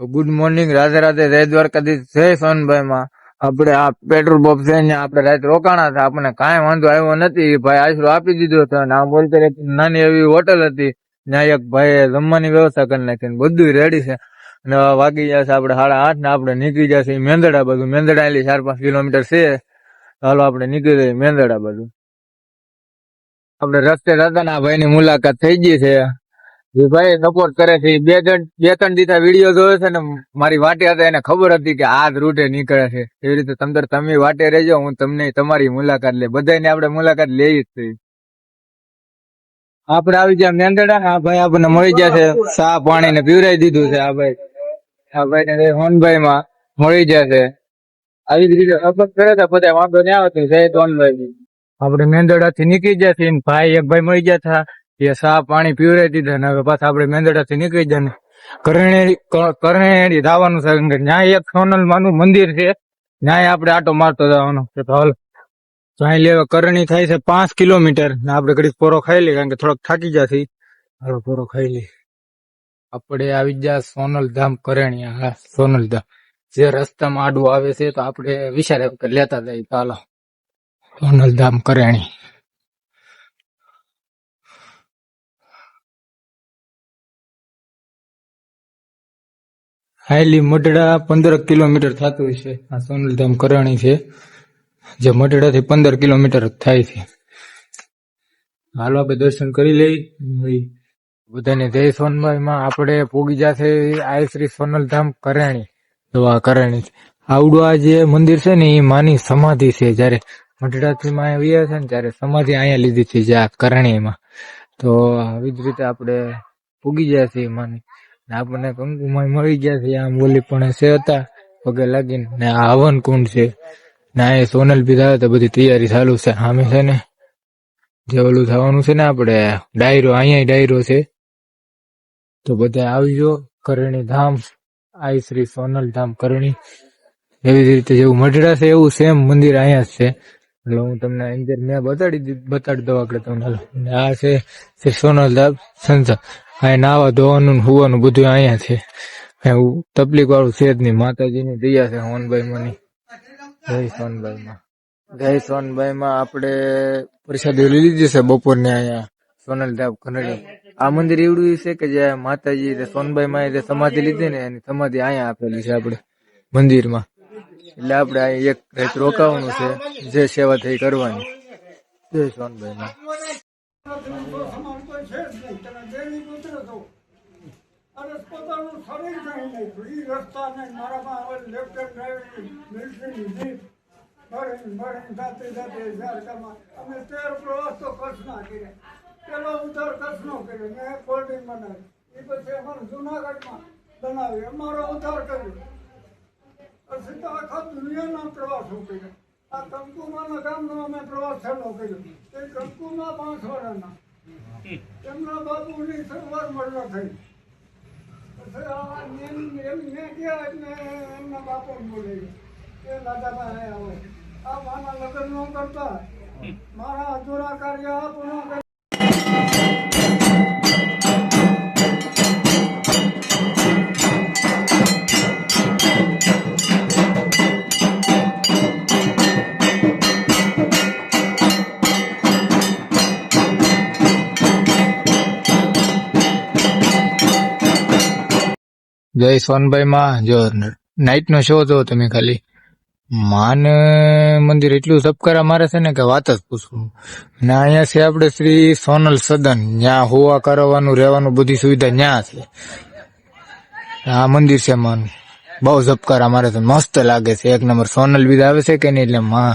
Good morning Radhe Radhe, જય દ્વારકાધીશ, જય સોનભાઈ માં આપણે આ પેટ્રોલ પંપ છે આપણે રાત રોકાણા હતા, આપણને કાંઈ વાંધો આવ્યો નથી. ભાઈ આશરો આપી દીધો હતો અને આ બોલતે નાની એવી હોટલ હતી ત્યાં એક ભાઈએ જમવાની વ્યવસ્થા કરી નાખી ને બધું રેડી છે. અને વાગી જશે આપણે સાડા આઠ ને આપણે નીકળી જશે મેંદડા બાજુ. મેંદડા એલી ચાર પાંચ કિલોમીટર છે. ચાલો આપણે નીકળી જઈએ મેંદડા બાજુ. આપણે રસ્તે જતા ને આ ભાઈની મુલાકાત થઈ ગઈ છે. ભાઈ સપોર્ટ કરે છે. બે ત્રણ બે ત્રણ દીધા વીડિયો જોયો છે ને મારી વાટે હતા, એને ખબર હતી કે આ રૂટે નીકળે છે. એવી રીતે તમતર તમે વાટે રહેજો, હું તમને તમારી મુલાકાત લે. બધાને આપણે મુલાકાત લેવી જ થઈ આપણે આવી ગયા મેંદડા આ ભાઈ આપણને મળી ગયા છે. ચા પાણી ને પીવરાઈ દીધું છે આ ભાઈ. આ ભાઈ ને હોનભાઈ માં મળી ગયા છે. આવી જ રીતે સપોર્ટ કરે છે બધા વાંધો નહીં આવતો જય હોનભાઈ આપણે મેંદડા થી નીકળી ગયા છે ભાઈ એક ભાઈ મળી ગયા હતા. એ સા પાણી પીવરાઈ દીધા ને હવે પાછા આપણે મેંદડા થી નીકળી જાય ને. કરણેરી કરણેરી ધાવાનું છે કે ત્યાં એક સોનલ માનું મંદિર છે. ત્યાં આપણે આટો મારતો જવાનો છે. તો હાલ ત્યાં લેવા કરણી થાય છે પાંચ કિલોમીટર. ને આપણે ઘડીક પોરો ખાઈ લઈએ કારણ કે થોડોક થાકી જશે. હાલો, પોરો ખાઈ લઈએ. આપણે આવી ગયા સોનલ ધામ કરણી હા, સોનલ ધામ. જે રસ્તામાં આડું આવે છે તો આપણે વિચારે લેતા જઈએ. તો હાલો, સોનલ ધામ કરણી. હાઈલી મઢડા પંદર કિલોમીટર થતું છે. આ સોનલધામ કરણી છે, જે મઢડા થી પંદર કિલોમીટર થાય છે. હાલો, આપણે દર્શન કરી લઈ. બધાને જય સોનભાઈ માં આપણે પોગી જશે આ શ્રી સોનલધામ કરણી. તો આ કરણી આવડું આ જે મંદિર છે ને, એ માની સમાધિ છે. જયારે મઢડાથી માં આવ્યા છે ને, ત્યારે સમાધિ અહીંયા લીધી છે જે આ કરણીમાં. તો આવી જ રીતે આપણે પૂગી છીએ માની. આપણને કંકુમાં મળી ગયા છે, આમ બોલી પણ છે હતા પગે લાગીને. ને આ હવન કુંડ છે. ના એ સોનલ પીધા તો બધી તૈયારી ચાલુ છે. સામે છે ને જે ઓલું થવાનું છે ને આપણે, ડાયરો, અહીંયા ડાયરો છે. તો બધા આવજો, કરણી ધામ, આઈ શ્રી સોનલ ધામ કરણી. એવી જ રીતે જેવું મઢડા છે, એવું સેમ મંદિર અહીંયા છે. એટલે હું તમને અંદર મેં બતાડી બતાડી દઉં આપણે તમને. આ છે, શ્રી સોનલ ધામ સંસદ. આ નાવા ધોવાનું ને હુવાનું બધું અહીંયા છે. એવું તકલીફ વાળું છે જ નહીં. માતાજીની દયા છે હોનભાઈ મની જય સોનભાઈ માં જય સોનભાઈ માં આપણે પ્રસાદી લીધી છે બપોરને અહીંયા સોનલ ધાબ કનડી આ મંદિર એવડું છે કે જે માતાજી સોનભાઈ માં જે સમાધિ લીધી ને એની સમાધિ અહીંયા આપેલી છે આપણે મંદિરમાં. એટલે આપણે અહીં એક રાત રોકાવાનું છે. જે સેવા થઈ કરવાની. જય સોનભાઈ માં અને પોતાનું શરીર નહીં નાખ્યું. એ રસ્તા ને મારામાં હવે લેફ્ટ હેન્ડ મિલિટરી જીપ ભરીને જાતે જાતે ઝારકામાં અમે તેર પ્રવાસ તો કચ્છના કર્યા. પેલો ઉધાર કચ્છનો કર્યો. મેં કોલ્ડિંગ બનાવી. એ પછી અમારે જુનાગઢમાં બનાવી. અમારો ઉધાર કર્યો. પછી તો આખા દુનિયાના આ કંકુમાના ગામનો અમે પ્રવાસ છેલ્લો કર્યો. તે કંકુમા બાંસવાડાના. એમના બાબુની શરૂઆત મળવા થઈ પછી આ એમ- એમ મેં ગયા એટલે એમના બાપો બોલે એ દાદાભાઈ આવો આ મારા લગ્ન ન કરતા મારા અધૂરા કાર્ય જય સોનભાઈ માં. જો નાઇટ નો શો જો તમે ખાલી. માન મંદિર એટલું સબકારા મારે છે ને કે વાત જ પૂછવું ને અહીંયા છે આપણે શ્રી સોનલ સદન. ત્યાં હોવા કરવાનું, રહેવાનું બધી સુવિધા ત્યાં છે. આ મંદિર છે માનું. બહુ ઝબકારા મારે છે. મસ્ત લાગે છે. એક નંબર સોનલ બીજા આવે છે કે નહીં એટલે માં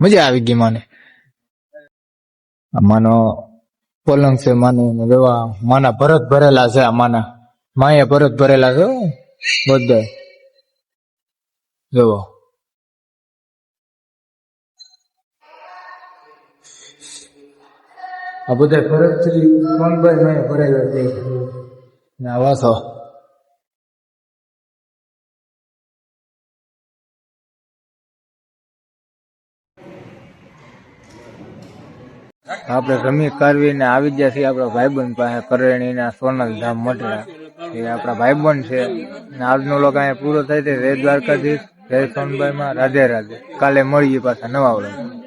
મજા આવી ગઈ મને. માનો પલંગ છે માનું જેવા માના ભરત ભરેલા છે આ માના. માએ પરત ભરેલા છે? બધા. જોવો આ બધા ભરત શ્રી સોનભાઈ માએ ભરેલા છે. ને આ વાસો આપણે રમી કરવી ને આવી ગયા છીએ આપણા ભાઈબંધ પાસે કરેણી ના સોનલ ધામ મટરા એ આપણા ભાઈબંધ છે. અને આજનો લોક અહીંયા પૂરો થાય છે. જય દ્વારકાધીશ, જય સોનભાઈમાં રાધે રાધે. કાલે મળીએ પાછા નવા વળો